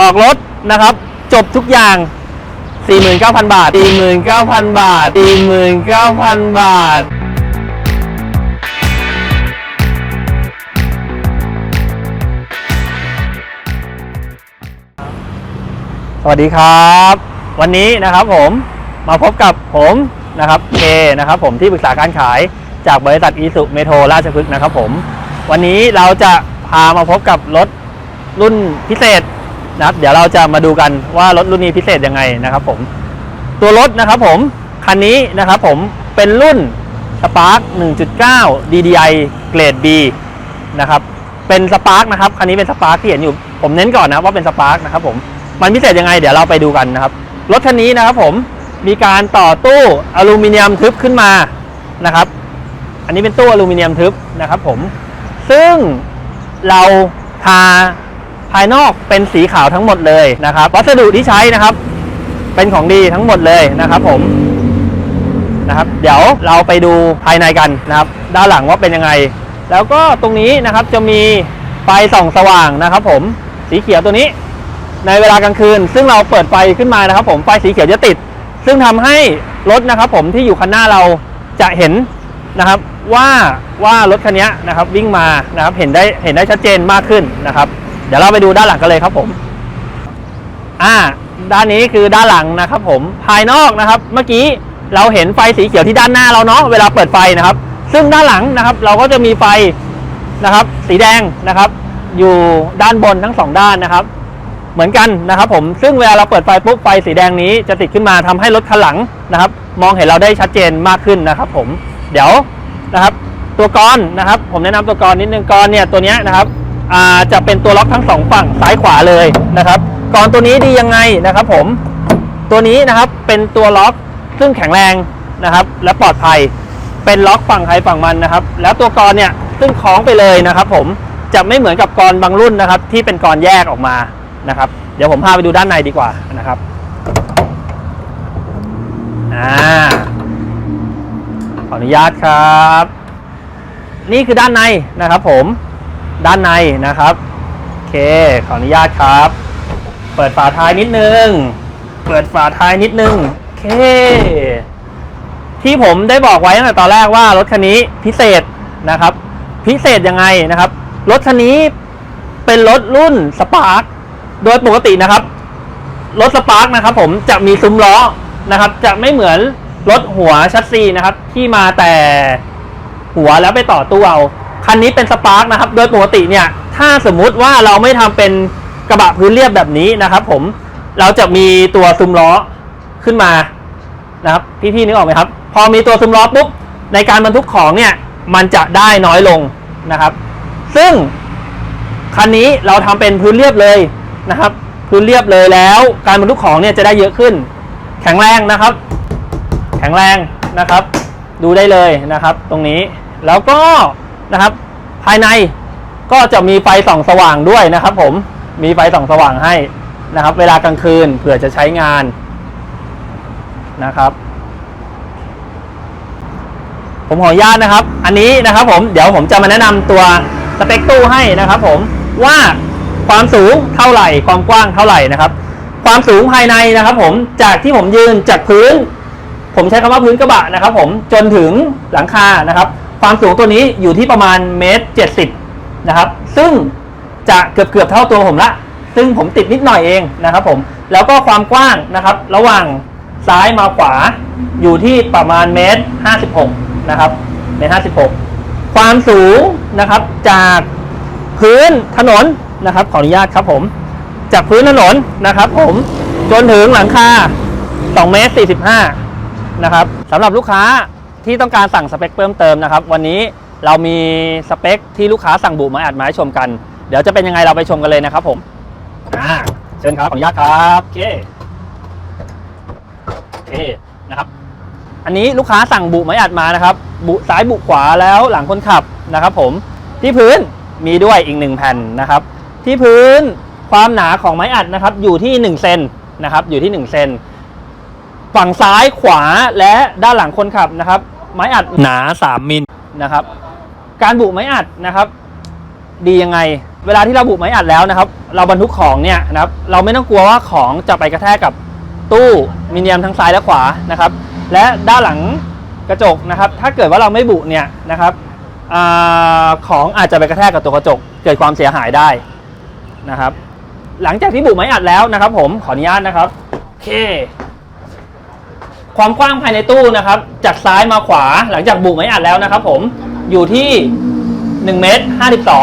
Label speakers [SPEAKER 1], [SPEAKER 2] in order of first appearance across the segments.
[SPEAKER 1] ออกรถนะครับ จบทุกอย่าง 49,000 บาท 49,000 บาท 49,000 บาทสวัสดีครับ วันนี้นะครับผมมาพบกับผมนะครับเคนะครับผมที่ปรึกษาการขายจากบริษัทอีสุเมโทรราชพฤกษ์นะครับผม วันนี้เราจะพามาพบกับรถรุ่นพิเศษ นะครับ เดี๋ยวเราจะมาดูกันว่ารถรุ่นนี้พิเศษยังไงนะครับ ผม ตัวรถนะครับผมคันนี้นะครับผมเป็นรุ่น Spark 1.9 DDI เกรด B นะครับเป็นสปาร์กนะครับคันนี้เป็นสปาร์กที่เห็นอยู่ผมเน้นก่อนนะว่าเป็นสปาร์กนะครับผมมันพิเศษยังไงเดี๋ยวเราไปดูกันนะครับรถคันนี้นะครับผมมีการต่อตู้อลูมิเนียมทึบขึ้นมานะครับ อันนี้เป็นตู้อลูมิเนียมทึบนะครับผมซึ่งเราทา ภายนอกเป็นสีขาวทั้งหมดเลยนะครับ วัสดุที่ใช้นะครับ เป็นของดีทั้งหมดเลยนะครับผมนะครับ เดี๋ยวเราไปดูภายในกันนะครับ ด้านหลังว่าเป็นยังไง แล้วก็ตรงนี้นะครับจะมีไฟส่องสว่างนะครับ ผมสีเขียวตัวนี้ ในเวลากลางคืน ซึ่งเราเปิดไฟขึ้นมานะครับ ผมไฟสีเขียวจะติด ซึ่งทำให้รถนะครับ ผมที่อยู่คันหน้าเราจะเห็นนะครับว่าว่ารถคันนี้นะครับวิ่งมานะครับเห็นได้เห็นได้ชัดเจนมากขึ้นนะครับ เดี๋ยวเราไปดูด้านหลังกันเลยครับผม อ่า ด้านนี้คือด้านหลังนะครับผม ภายนอกนะครับ เมื่อกี้เราเห็นไฟสีเขียวที่ด้านหน้าเราเนาะ เวลาเปิดไฟนะครับ ซึ่งด้านหลังนะครับ เราก็จะมีไฟนะครับ สีแดงนะครับ อยู่ด้านบนทั้งสองด้านนะครับ เหมือนกันนะครับ ผม ซึ่งเวลาเราเปิดไฟปุ๊บไฟสีแดงนี้จะติดขึ้นมาทำให้รถคันหลังนะครับ มองเห็นเราได้ชัดเจนมากขึ้นนะครับ ผม เดี๋ยวนะครับ ตัวกรนะครับ ผมแนะนำตัวกรนิดนึงกรเนี่ยตัวเนี้ยนะครับ จะเป็นตัวล็อกทั้งสองฝั่งซ้ายขวาเลยนะครับกรตัวนี้ดียังไงนะครับ ผมตัวนี้นะครับเป็นตัวล็อกซึ่งแข็งแรงนะครับ และปลอดภัยเป็นล็อกฝั่งใครฝั่งมันนะครับ แล้วตัวกรเนี่ยซึ่งคล้องไปเลยนะครับ ผมจะไม่เหมือนกับกรบางรุ่นนะครับ ที่เป็นกรแยกออกมานะครับ เดี๋ยวผมพาไปดูด้านในดีกว่านะครับอ่าขออนุญาตครับ นี่คือด้านในนะครับผม ด้านในนะครับโอเคขออนุญาตครับ เปิดฝาท้ายนิดนึง เปิดฝาท้ายนิดนึงโอเค ที่ผมได้บอกไว้ตั้งแต่ตอนแรกว่ารถคันนี้พิเศษนะครับ พิเศษยังไงนะครับ รถคันนี้เป็นรถรุ่นสปาร์คโดยปกตินะครับรถสปาร์คนะครับ ผมจะมีซุ้มล้อนะครับ จะไม่เหมือนรถหัวชัดซีนะครับ ที่มาแต่หัวแล้วไปต่อตู้เอา คันนี้เป็นสปาร์คนะครับ โดยปกติเนี่ย ถ้าสมมุติว่าเราไม่ทำเป็นกระบะพื้นเรียบแบบนี้นะครับ ผม เราจะมีตัวซุ้มล้อขึ้นมานะครับ พี่ๆนึกออกไหมครับ พอมีตัวซุ้มล้อปุ๊บ ในการบรรทุกของเนี่ย มันจะได้น้อยลงนะครับ ซึ่งคันนี้เราทำเป็นพื้นเรียบเลยนะครับ พื้นเรียบเลยแล้ว การบรรทุกของเนี่ยจะได้เยอะขึ้น แข็งแรงนะครับ แข็งแรงนะครับ ดูได้เลยนะครับ ตรงนี้ แล้วก็ นะครับ ภายในก็จะมีไฟส่องสว่างด้วยนะครับ ผมมีไฟส่องสว่างให้นะครับ เวลากลางคืนเผื่อจะใช้งานนะครับ ผมขออนุญาตนะครับ อันนี้นะครับ ผมเดี๋ยวผมจะมาแนะนำตัวสเปคตู้ให้นะครับ ผมว่าความสูงเท่าไหร่ความกว้างเท่าไหร่นะครับ ความสูงภายในนะครับ ผมจากที่ผมยืนจากพื้น ผมใช้คำว่าพื้นกระบะนะครับ ผมจนถึงหลังคานะครับ ความสูงตัวนี้อยู่ที่ประมาณเมตรเจ็ดสิบนะครับ ซึ่งจะเกือบเกือบๆเท่าตัวผมละ ซึ่งผมติดนิดหน่อยเองนะครับผม แล้วก็ความกว้างนะครับ ระหว่างซ้ายมาขวาอยู่ที่ประมาณเมตรห้าสิบหกนะครับเมตรห้าสิบหกความสูงนะครับจากพื้นถนนนะครับ ขออนุญาตครับผม จากพื้นถนนนะครับ ผมจนถึงหลังคา2เมตร45นะครับสำหรับลูกค้า ที่ต้องการสั่งสเปคเพิ่มเติมนะครับ วันนี้เรามีสเปคที่ลูกค้าสั่งบุมาอัดมาให้ชมกัน เดี๋ยวจะเป็นยังไงเราไปชมกันเลยนะครับผมอ่าเชิญครับขออนุญาตครับโอเคโอเคนะครับ อันนี้ลูกค้าสั่งบุไม้อัดมานะครับ บุซ้ายบุขวาแล้วหลังคนขับนะครับ ผมที่พื้นมีด้วยอีกหนึ่งแผ่นนะครับ ที่พื้นความหนาของไม้อัดนะครับ อยู่ที่1เซนนะครับ อยู่ที่1เซน ฝั่งซ้ายขวาและด้านหลังคนขับนะครับ ไม้อัดหนา 3 มิลนะครับ การบุไม้อัดนะครับ ดียังไง เวลาที่เราบุไม้อัดแล้วนะครับ เราบรรทุกของเนี่ยนะครับ เราไม่ต้องกลัวว่าของจะไปกระแทกกับตู้มิเนียมทั้งซ้ายและขวานะครับ และด้านหลังกระจกนะครับ ถ้าเกิดว่าเราไม่บุเนี่ยนะครับอาของอาจจะไปกระแทกกับตัวกระจก เกิดความเสียหายได้นะครับ หลังจากที่บุไม้อัดแล้วนะครับ ผมขออนุญาตนะครับโอเค ความกว้างภายในตู้นะครับ จากซ้ายมาขวาหลังจากบุไม้อัดแล้วนะครับผมอยู่ที่1เมตร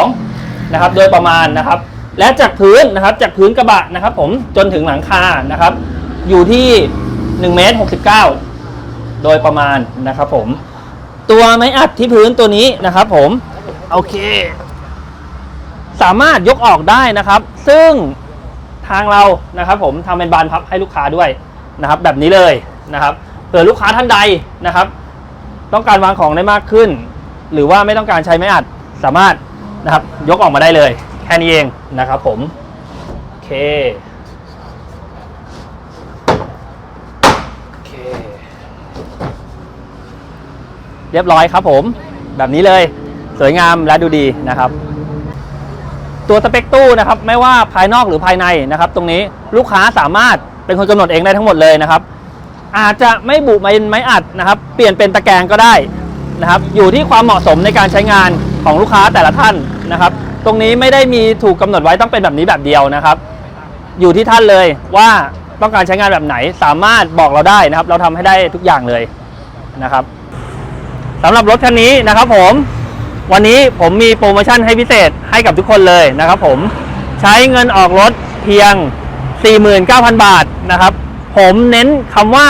[SPEAKER 1] 52นะครับโดยประมาณนะครับ และจากพื้นนะครับจากพื้นกระบะนะครับ ผมจนถึงหลังคานะครับ อยู่ที่1เมตร69 โดยประมาณนะครับผมตัวไม้อัดที่พื้นตัวนี้นะครับ ผมโอเค สามารถยกออกได้นะครับ ซึ่งทางเรานะครับ ผมทำเป็นบานพับให้ลูกค้าด้วยนะครับ แบบนี้เลย นะครับเผื่อลูกค้าท่านใดนะครับ ต้องการวางของได้มากขึ้น หรือว่าไม่ต้องการใช้ไม้อัดสามารถนะครับ ยกออกมาได้เลย แค่นี้เองนะครับผมโอเคโอเค เรียบร้อยครับผมแบบนี้เลยสวยงามและดูดีนะครับ ตัวสเปคตู้นะครับ ไม่ว่าภายนอกหรือภายในนะครับ ตรงนี้ลูกค้าสามารถเป็นคนกำหนดเองได้ทั้งหมดเลยนะครับ อาจจะไม่บุไม้ไม้อัดนะครับเปลี่ยนเป็นตะแกรงก็ได้นะครับอยู่ที่ความเหมาะสมในการใช้งานของลูกค้าแต่ละท่านนะครับ ตรงนี้ไม่ได้มีถูกกำหนดไว้ต้องเป็นแบบนี้แบบเดียวนะครับ อยู่ที่ท่านเลยว่าต้องการใช้งานแบบไหนสามารถบอกเราได้นะครับ เราทำให้ได้ทุกอย่างเลยนะครับสำหรับรถคันนี้นะครับผม วันนี้ผมมีโปรโมชั่นให้พิเศษให้กับทุกคนเลยนะครับ ผมใช้เงินออกรถเพียง 49,000 บาทนะครับ ผมเน้นคำว่า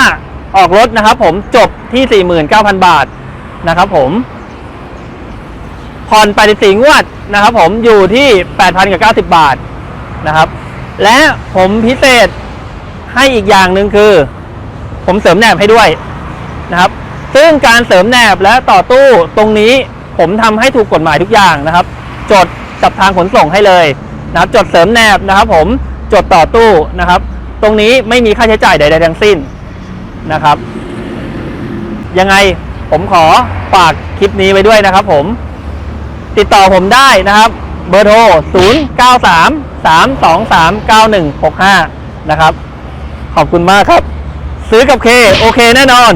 [SPEAKER 1] ออกรถนะครับ ผมจบที่ 49,000 บาทนะครับผมผ่อนไปสี่งวดนะครับ ผมอยู่ที่8,000กับ90 บาทนะครับ และผมพิเศษให้อีกอย่างหนึ่งคือ ผมเสริมแหนบให้ด้วยนะครับ ซึ่งการเสริมแหนบและต่อตู้ตรงนี้ผมทำให้ถูกกฎหมายทุกอย่างนะครับ จดกับทางขนส่งให้เลยนะครับ จดเสริมแหนบนะครับ ผมจดต่อตู้นะครับ ตรงนี้ไม่มีค่าใช้จ่ายใด ๆ ทั้งสิ้นนะครับ ยังไงผมขอฝากคลิปนี้ไว้ด้วยนะครับผม ติดต่อผมได้นะครับ เบอร์โทร 0 9 3 3 2 3 9 1 6 5 นะครับ ขอบคุณมากครับ ซื้อกับเค โอเคแน่นอน